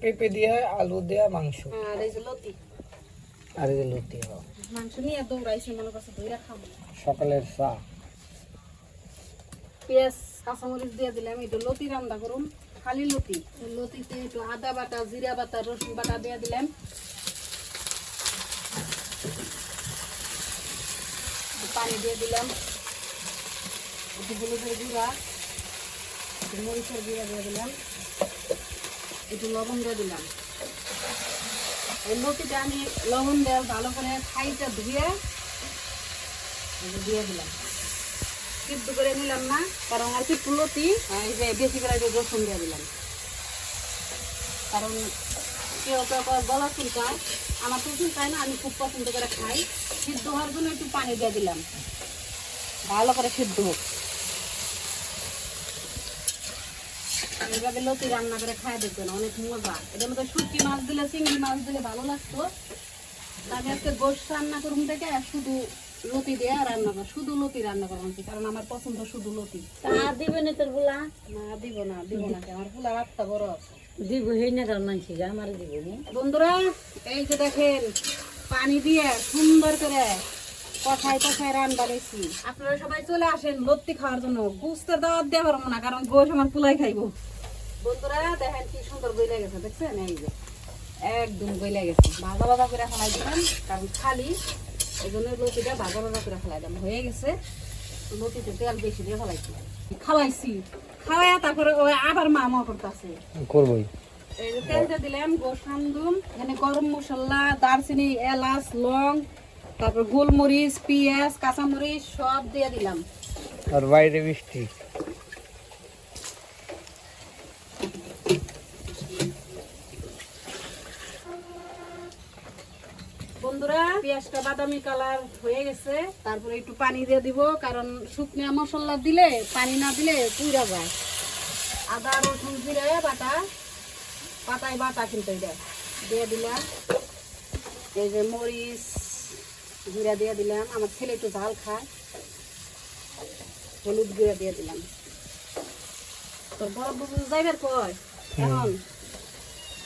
পেঁপে দিয়ে আলু দিয়ে মাংস। আর এই যে লতি। আর এই যে লতি। মাংস নিয়ে দৌড়াইছে মনে করছে ধইরা খাব। সকালের চা। পেঁয়াজ কাঁচামরিচ দিয়ে দিলাম একটু লতি রান্না করুন খালি লতি। লতিতে একটু আদা বাটা জিরা বাটা রসুন বাটা দিয়ে দিলাম। পানি দিয়ে দিলাম। একটু হলুদের গুঁড়া মরিচের গুঁড়া দিয়ে দিলাম। একটু লবণ দিয়ে দিলাম। এই লতিটা আমি লবণ দিয়ে ভালো করে খাইটা ধুয়ে দিয়ে দিলাম। সিদ্ধ করে নিলাম না, কারণ আর কি পুলতি এই যে বেশি করে যে রসুন দিয়ে দিলাম। কারণ কেউ কেউ গলা চুলকায়। আমার তো চুলকায় না, আমি খুব পছন্দ করে খাই। সিদ্ধ হওয়ার জন্য একটু পানি দিয়ে দিলাম। ভালো করে সিদ্ধ হোক। এইভাবে লতি রান্না করে খাই দেখবেন অনেক মজা। এটার মধ্যে শুটকি মাছ দিলে চিংড়ি মাছ দিলে ভালো লাগতো। আমি আজকে গোশ রান্না করুন থেকে শুধু লতি দিয়ে রান্না কর শুধু লতি রান্না করলাম কারণ আমার পছন্দ শুধু লতি। আর দিবে না তোর বলা? না দিব না দিব না আমার ফুলা রাতটা বড় আছে। দিব হেই না তার মানছি আমার দিব বন্ধুরা এই যে দেখেন পানি দিয়ে সুন্দর করে কষাই কষাই রান বাড়াইছি আপনারা সবাই চলে আসেন লত্তি খাওয়ার জন্য। গুস্তের দাওয়াত দেওয়া পারব না কারণ গোশ আমার পুলাই খাইবো। বন্ধুরা দেখেন কি সুন্দর গইলে গেছে দেখছেন? এই যে একদম গইলে গেছে। ভাজা ভাজা করে ফেলাই দিলাম কারণ খালি। এই জন্য লতিটা ভাজা ভাজা করে ফেলাই দিলাম। হয়ে গেছে। লতিতে তেল বেশি দিয়ে ফেলাইছি। খাওয়াইছি। খাওয়াইয়া তারপরে আবার মা মা করতেছে। করবই। এই যে তেলটা দিলাম গোসান্দুম এখানে গরম মশলা দারচিনি এলাচ লং তারপর গোলমরিচ পেঁয়াজ কাঁচামরিচ সব দিয়ে দিলাম। আর বাইরে বৃষ্টি বন্ধুরা পেঁয়াজটা বাদামি কালার হয়ে গেছে। তারপরে একটু পানি দিয়ে দিব কারণ শুকনো মশলা দিলে পানি না দিলে পুইরা যায়। আদা রসুন জিরে বাটা পাতায় বাটা কিন্তু এটা। দিয়ে দিলাম। এই যে মরিচ জিরা দিয়ে দিলাম। আমার ছেলে একটু ঝাল খায়। হলুদ গুঁড়া দিয়ে দিলাম। তোর বড় বুবু যাইবার কয়? এখন?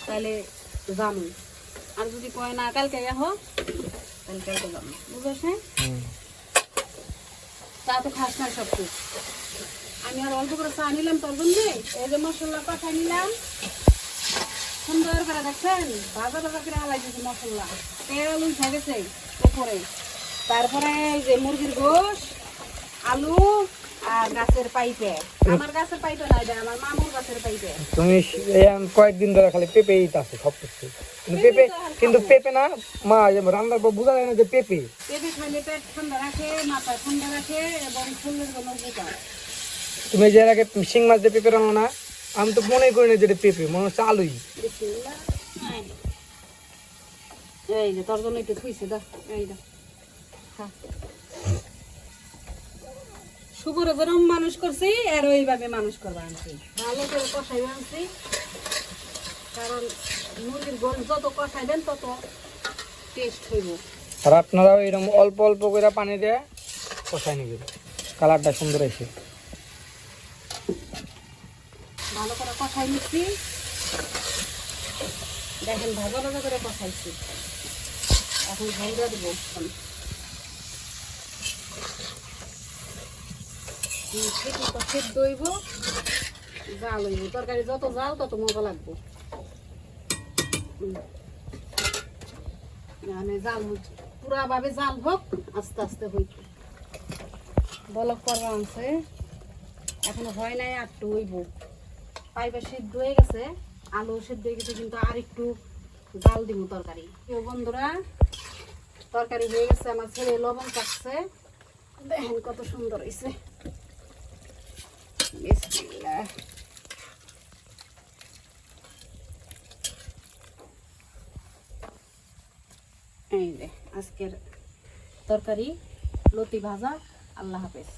তাহলে যাব আর যদি কয় না কালকে আহ তাহলে কালকে যাব। বুঝেছ? না তা তো খাস না সব কিছু আমি আর অল্প করে চা নিলাম তোর জন্য। এই যে মশলা পাঠাই নিলাম। সুন্দর করে দেখছেন? ভাজা ভাজা করে হালাই দিয়েছে মশলা। তেল উঠে গেছে উপরে। তারপরে এই যে মুরগির গোশ আলু তুমি কয়েকদিন ধরে খালি পেঁপে আছে সব কিছু কিন্তু পেঁপে কিন্তু পেঁপে না মা এই রান্নার পর বোঝা যায় না যে পেঁপে। তুমি যে আগে শিং মাছ দিয়ে পেঁপে রান্না না আমি তো মনে করি না যেটা পেঁপে মনে হচ্ছে আলুই। বিসমিল্লাহ। এই যে তোর জন্য একটু থুইছে দা এই দা খা। শুকুরে যেরকম মানুষ করছি আর ওইভাবে মানুষ করবা আনছি। ভালো করে কষাই আনছি কারণ মুরগির গোল যত কষাইবেন তত টেস্ট হইব। আর আপনারাও এরকম অল্প অল্প করে পানি দিয়ে কষাই নিবেন। কালারটা সুন্দর আছে ভালো করে কষাই নিচ্ছি। দেখেন ভাজা করে কষাইছি। এখন ঝালটা দেবো। সেদ্ধ হইব। জাল হইব, তরকারি যত জাল তত মজা লাগবো। মানে জাল হচ্ছে পুরা ভাবে জাল হোক, আস্তে আস্তে হইব। বলক করবা আনছে। এখনও হয় নাই, আটটু হইব। পাইপে সিদ্ধ হয়ে গেছে, আলু সিদ্ধ হয়ে গেছে, কিন্তু আর একটু জাল দিব তরকারি। কেউ বন্ধুরা, তরকারি হয়ে গেছে, আমার ছেলে লবণ কাটছে। দেখেন কত সুন্দর হয়েছে বিসমিল্লাহ। এই যে আজকের তরকারি লতি ভাজা আল্লাহ হাফেজ